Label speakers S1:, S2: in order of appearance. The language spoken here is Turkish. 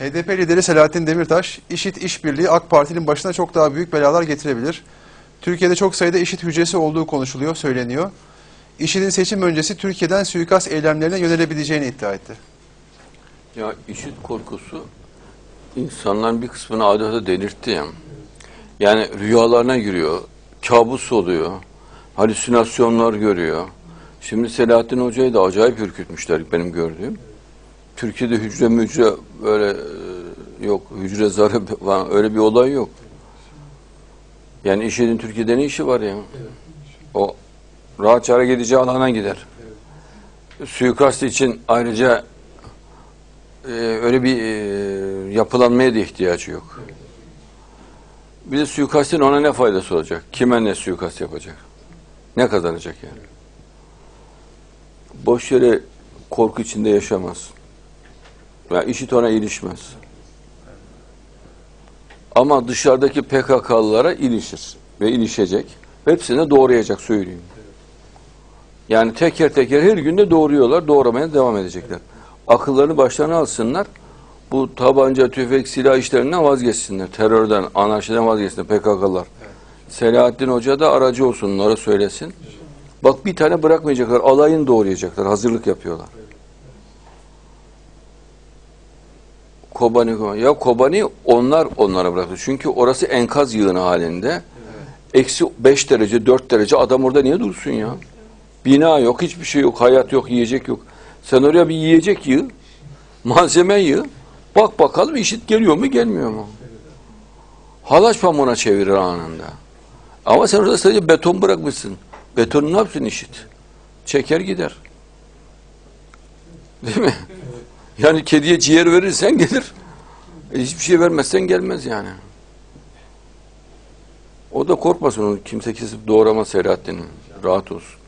S1: HDP lideri Selahattin Demirtaş, IŞİD işbirliği AK Parti'nin başına çok daha büyük belalar getirebilir. Türkiye'de çok sayıda IŞİD hücresi olduğu konuşuluyor, söyleniyor. IŞİD'in seçim öncesi Türkiye'den suikast eylemlerine yönelebileceğini iddia etti.
S2: Ya işit korkusu insanların bir kısmını adeta delirtti ya. Yani rüyalarına giriyor, kabus oluyor, halüsinasyonlar görüyor. Şimdi Selahattin Hoca'yı da acayip ürkütmüşler benim gördüğüm. Türkiye'de hücre mücre böyle e, yok, hücre zarı falan öyle bir olay yok. Yani IŞİD'in Türkiye'de ne işi var ya? O rahat çare gideceği alana gider. Suikast için ayrıca ee, öyle bir e, yapılanmaya da ihtiyacı yok. Bir de suikastin ona ne faydası olacak? Kime ne suikast yapacak? Ne kazanacak yani? Boş yere korku içinde yaşamaz. Ya işit ona ilişmez. Ama dışarıdaki PKK'lılara ilişir ve ilişecek. Hepsine doğrayacak söyleyeyim. Yani teker teker her günde doğruyorlar, doğramaya devam edecekler. Akıllarını başlarına alsınlar. Bu tabanca, tüfek, silah işlerinden vazgeçsinler. Terörden, anarşiden vazgeçsinler PKK'lar. Selahattin Hoca da aracı olsun, onlara söylesin. Bak bir tane bırakmayacaklar, alayını doğrayacaklar, hazırlık yapıyorlar. Kobani, Kobani. Ya Kobani onlar onlara bıraktı. Çünkü orası enkaz yığını halinde. Eksi 5 derece, 4 derece adam orada niye dursun ya? Bina yok, hiçbir şey yok, hayat yok, yiyecek yok. Sen oraya bir yiyecek yığ, malzeme yığ. Bak bakalım işit geliyor mu, gelmiyor mu? Halaç pamuğuna çevirir anında. Ama sen orada sadece beton bırakmışsın. Betonu ne yapsın işit? Çeker gider. Değil mi? Yani kediye ciğer verirsen gelir. E, hiçbir şey vermezsen gelmez yani. O da korkmasın kimse kesip doğuramaz Selahattin'i. Rahat olsun.